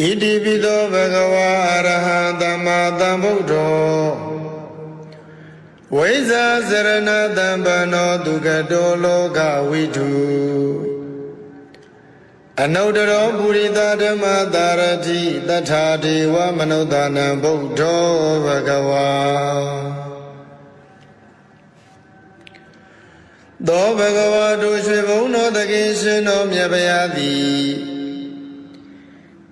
ဣတိပိသောဘဂဝါအရဟံသမ္မာသမ္ဗုဒ္ဓောဝိဇာစရဏတံပနောဒုက္ကတောလောကဝိတုအနုတ္တရောပုရိသဓမ္မတာရတိတထာဒေဝမနုဿာနံဗုဒ္ဓောဘဂဝါသောဘဂဝါတို့ရွှေဘုံတော်တခင်ရှင်တော်မြတ်ဗျာသည်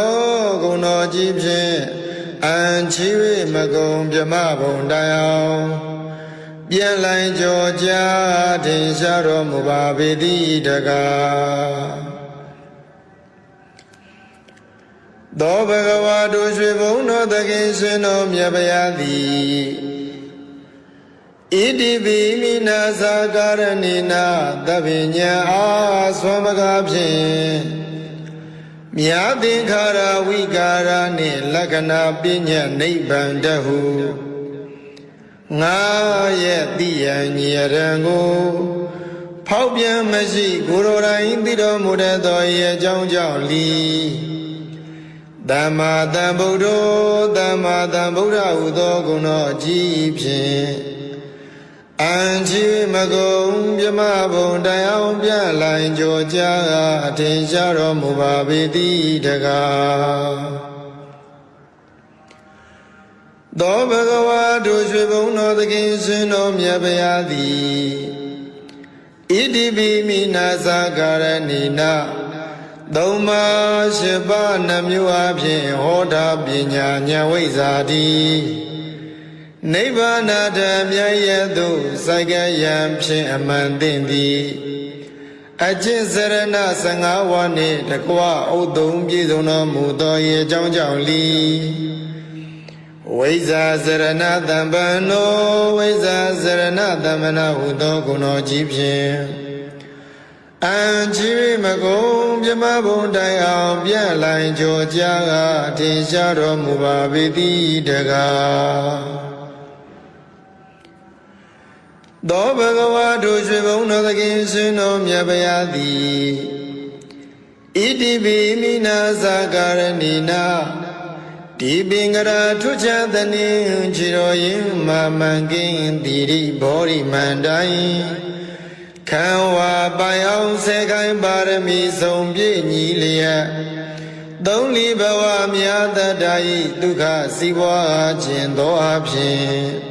ာဂုဏ တော်ကြီးဖြင့်အံချီ၍မကုံမြမဘုံတိုင်အောင်ပြန်လိုင်းကြောကြထင်ရှားတော်မူပါပေသည်တကားသောဘဂဝါတို့ရွှေဘုံတော်သခင်ရှင်တော်မြတ်ဗျာသည်ဣတိပိမိနာသာကာရဏိနာသဗ္ဗညံအာဆွမ်းမကားဖြင့် မြာသင်္ခါရဝိကာရနှင့်လက္ခဏာပညာနိဗ္ဗာန်တဟုငါရဲ့တိယံညရံကိုဖောက်ပြန်မရှိကိုယ်တော်တိုင်သိတော်မူတတ်သောဤအကြောင်းကြောင့်လီသမ္မာသမ္ဗုဒ္ဓောသမ္မာသမ္ဗုဒ္ဓဟုသောဂုဏ်တော်အကြီးဖြင့် အံချီမကုံမြမဘုံတိုင်အောင်ပြလိုင်ကြောကြာအထင်ရှားတော်မူပါပေသည်တကားသောဘဂဝါတို့ရွှေဘုံတော်သခင်ရှင်တော်မြတ်ဗျာသည်ဣတိပိမိနာသာကာရဏိနာသုံးပါးရှိပါးနှမျိုးအဖြစ်ဟောတာပညာဉာဏ်ဝိဇ္ဇာတိ နိဗ္ဗာန်တမြတ်ရဲ့သို့စိုက်ကယံဖြင့်အမှန်သိသည်အကျင့်စရဏ15ဝါနှင့်တကွဥဒုံပြည့်စုံတော်မူသော၏အကြောင်းကြောင့်လီဝိဇာစရဏတံပံနောဝိဇာစရဏတမ္မနာဟုသောဂုဏ်တော်ကြီးဖြင့်အံချီမကုံမြမဘုံတိုင်အောင်ပြန့်လိုင်ကြောကြာကထင်ရှားတော်မူပါပေသည်တကား သောဘဂဝါတို့ရွှေဘုံတော်သခင်ရှင်တော်မြတ်ဗျာသည်ဣတိပိမိနာသာကာရဏိနာဒီပင်္ဂရာထုချသနေခြေတော်ရင်မာမန်ကင်းတိရိဘောရိမန္တိုင်ခံဝါပိုင်အောင်ဆယ်ခိုင်ပါရမီဆုံးပြည့်ညီလျက်သုံးလီဘဝမြာတတ္တာဤဒုက္ခစီးပွားခြင်းသောအဖြစ်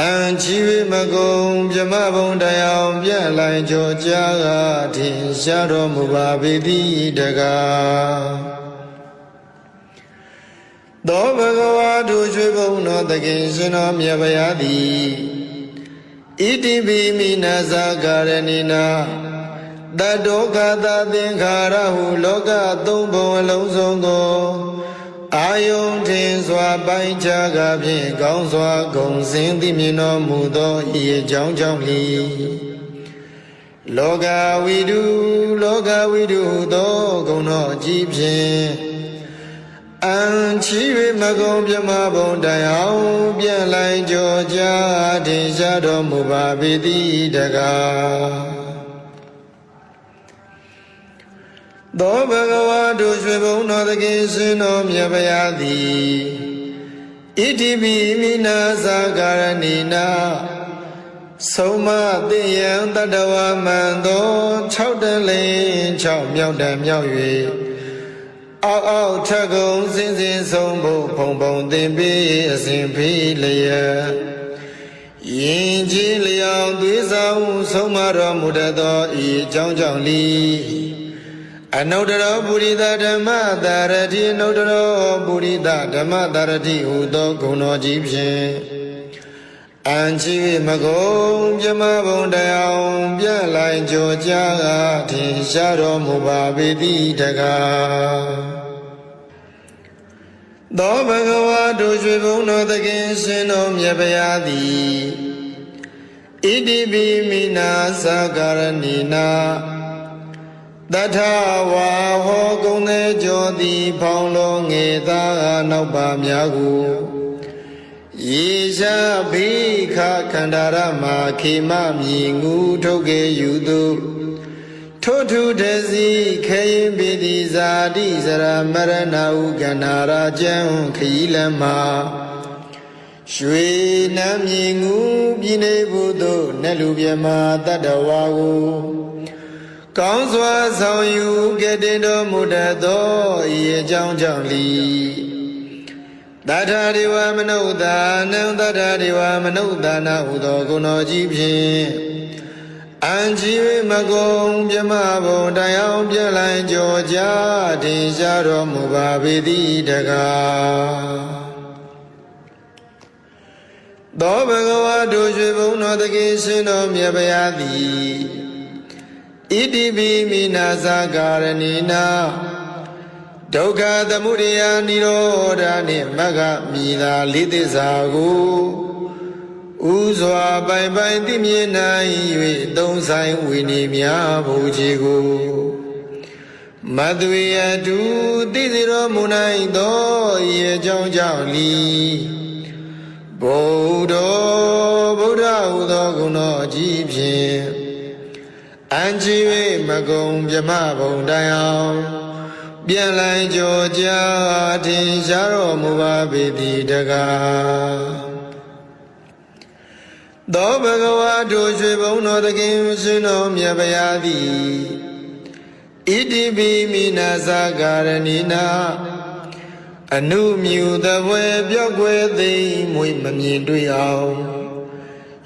အံချီဝမကုံမြမဘုံတရားပြန့်လိုင်ကြောကြာကထင်ရှားတော်မူပါပေသည်တကားသောဘဂဝါတို့ရွှေဘုံတော်တခင်ရှင်တော်မြတ်ဗျာသည်ဣတိပိမိနာဇာကာရဏိနာတတောကတာသင်္ခါရဟုလောကသုံးဘုံအလုံးစုံကို အာယုန်ထင်စွာပိုင်းခြားကဖြင့်ကောင်းစွာဂုံစင်သိမြင်တော်မူသောဤအကြောင်းကြောင့်လီလောကဝိတုလောကဝိတုသောဂုဏတော်ကြီးဖြင့်အံချီ၍မကုံပြမဘုံတိုင်အောင်ပြန့်လိုက်ကြောကြာထင်ရှားတော်မူပါပေသည်တကား သောဘဂဝါတို့ရွှေဘုံတော်သခင်ရှင်တော်မြတ်ဗျာသည်ဣတိပိမိနာသာကာရဏိနာဆုံးမသိယံတတဝမန္တော6တလင်း6မြောက်တံမြောက်၍အောက်အောက်ထက်ကုံစင်စင်ဆုံးဖို့ဖုံဖုံသင်ပြီးအစဉ်ဖိလျက်ယင်ကြီးလျောင်သွေးဆောင်ဆုံးမတော်မူတတ်သောဤအကြောင်းကြောင့်လီ အနုတ္တရောပုရိသဓမ္မတာရတိအနုတ္တရောပုရိသဓမ္မတာရတိဟူသောဂုဏ်တော်ကြီးဖြင့်အန်ချီမကုံပြမဘုံတရားပြလိုက်ကြောကြာထင်ရှားတော်မူပါပေတိတကားသောဘဂဝါတို့ရွှေဘုံတော်သခင်ရှင်တော်မြတ်ဗျာသည်ဣတိပိမိနာသကာရဏီနာ တထဝါဟောကုံသေးကြောသည်ဖောင်းလုံးငေသာနောက်ပါများကိုယေရှာဘိခခန္ဓာရမခေမမြည်ငူထုတ်ကေယူသူထိုထုတစီခေရင်ပိတိဇာတိစရမရဏဟုကန္နာရာကျံခီလမရွှေနမ်းမြည်ငူပြည်နေဘုသို့နတ်လူမြမတတ္တဝါကို ကောင်းစွာဆောင်ယူကတည်တော်မူတတ်သောဤအကြောင်းကြောင့်လီတထာဒေဝမနုဿာနံတထာဒေဝမနုဿာနာဟုသောဂုဏတော်ကြီးဖြင့်အံကြီးမကုံမြမဘုံတရားပြလိုက်ကြောကြတင်ရှားတော်မူပါပေသည်တကားသောဘဂဝါတို့ရွှေဘုံတော်တကိရှင်တော်မြတ်ဗျာသည် ဣတိပိမိနာဇာကာရဏီနာဒုက္ခသမုဒယနိရောဓနှင့်မဂ္ဂမိသာလေးသစ္စာကိုဥစွာပိုင်ပိုင်သိမြင်နိုင်၍သုံးဆိုင်ဝိနေမြဘုရားကိုမသွေအတူသိစေတော်မူနိုင်သောဤအကြောင်းကြောင့်လီဗုဒ္ဓဗုဒ္ဓဟူသောဂုဏတော်ကြီးဖြင့် အံချီ၍မကုံမြမဘုံတိုင်အောင်ပြန်လိုက်ကြောကြာထင်ရှားတော်မူပါပေသည်တကားသောဘဂဝါတို့ရွှေဘုံတော်သခင်ရှင်တော်မြတ်ဗျာသည်ဣတိပိမိနာဇာကာရဏီနာအနုမြူသဘွယ်ပြော့ကွယ်သိမ့်မွေမမြင်တွေ့အောင်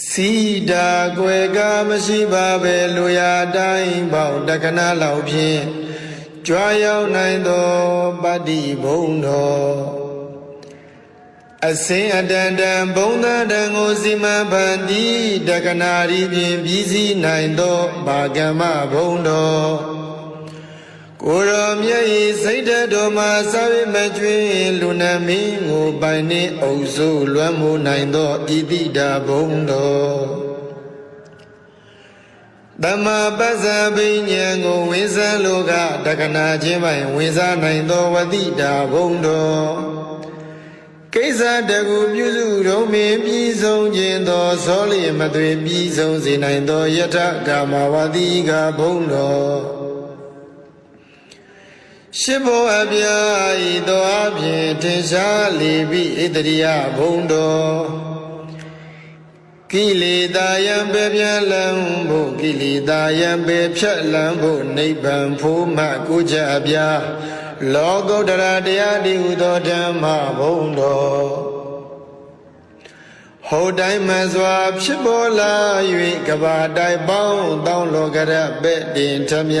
စီတာကွယ်ကမရှိပါပဲလူရတိုင်းပေါတက္ကနာလောက်ဖြင့်ကြွားရောက်နိုင်သောပတ္တိဘုံတော်အစင်အတန်တန်ဘုံသတန်ကိုစီမံဖန်တီးတက္ကနာရီဖြင့်ပြီးစီးနိုင်သောဘာကမ္မဘုံတော် ကိုယ်တော်မြတ်၏စိတ်ဓာတ်တော်မှာစာဝိမကျွင်းလူနာမင်းကိုပိုင်နှင့်အုပ်စိုးလွမ်းမိုးနိုင်သောဣတိတာဘုံတော်တမပဇ္ဇဘိညာဉ်ကိုဝိဇံလောကတက္ကနာချင်းပိုင်ဝိဇာနိုင်သောဝတိတာဘုံတော်ကိစ္စတကူပြုစုတော်မင်းပြီးဆုံးခြင်းသောဇောလျမသွေပြီးဆုံးစေနိုင်သောယထကာမဝတိကဘုံတော် ရှိဘောအပြာဤသောအဖြင့်ထင်ရှားလေပြီဣတရိယဘုံတော်ကိလေသာယံပေပြန်လံဖို့ကိလေသာယံပေဖြတ်လံဖို့နိဗ္ဗာန်ဖို့မှကိုကြအပြာလောကုတ္တရာတရားဒီဟုသောဓမ္မဘုံတော်ဟောတိုင်းမှစွာဖြစ်ပေါ်လာ၍ကဘာတိုင်ပေါင်းတောင်းလောကရပဲ့တင်ထမြ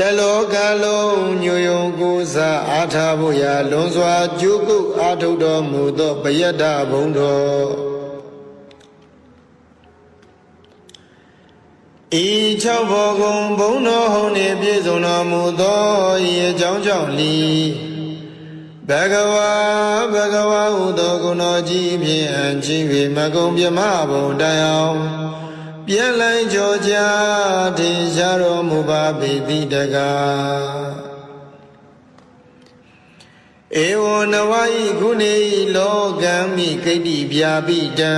တလောကလုံးညိုယုံကိုးစားအားထားဖို့ရာလွန်စွာကြိုးကုပ်အားထုတ်တော်မူသောပယတ္တဘုံတော်ဤ၆ဘောကုံဘုံတော်ဟုန်နှင့်ပြည့်စုံတော်မူသောဤအကြောင်းကြောင့်လီဘဂဝါဘဂဝါဟုသောဂုဏတော်ကြီးဖြင့်အံကြီး၍မကုံပြမဘုံတိုင်အောင် ပြန်လိုက်ကြောကြထင်ရှားတော်မူပါပေတိတကားဧဝနဝဤခုနေဤလောကံမိဂိတ္တိဗျာပိတံ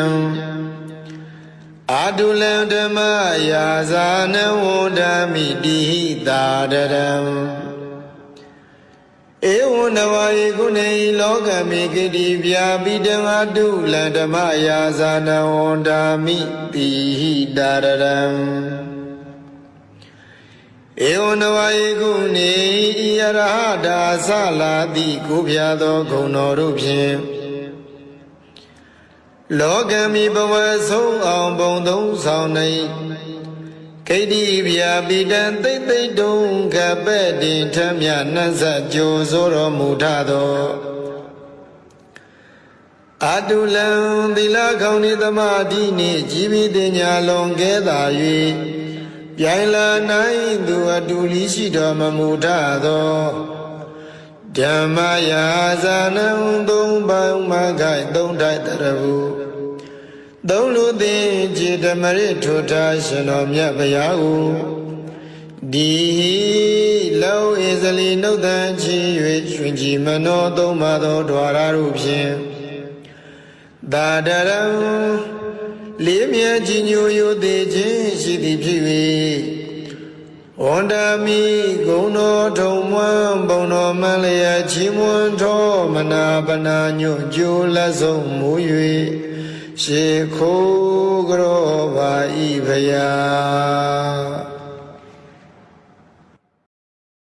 အာတုလံဓမ္မယာဇာနဝန္ဒမိတိဟိတာတရံ ဧဝနဝယေကုနေဤလောကမိဂိတိဗျာပိတံအာတုလံဓမ္မယာဇာနဝန္ဒမိတိဟိတာရံဧဝနဝယေကုနေဤယရဟတာသလာတိကိုဖျားသောဂုဏ်တော်တို့ဖြင့်လောကမီဘဝဆုံးအောင်ဘုံသုံးဆောင်နေ ဂိတိဗျာပိတံသိမ့်သိမ့်တုံကပဲ့တင်ထမြနှက်ဆက်ကြိုဆိုတော်မူထသောအတုလံသီလကောင်းဤသမာဓိနှင့်ជីវិတညာလွန်ကဲသာ၍ပြိုင်လာနိုင်သူအတူလီရှိတော်မမူထသောဓမ္မယာဇာနံသုံးပေါင်းမခိုင်သုံးထိုက်တရဘူး သုံးလူသိจิตမရထိုထားရှင်တော်မြတ်ဗျာကိုဒီလောဧဇလီနှုတ်တန်ချီ၍ရွှင်ကြည်မနောသုံးပါသောဓဝရတို့ဖြင့်သာဒရံလေးမြတ်ကြီးညိုယိုသေးခြင်းရှိသည်ဖြစ်၍ဝန္ဒမိဂုံတော်ထုံမွန်းဘုံတော်မလျက်ချီးမွမ်းတော်မနာပနာညွတ်ကြိုးလက်ဆုံးမူ၍ ရှေခိုးကြောပါဤဖယာ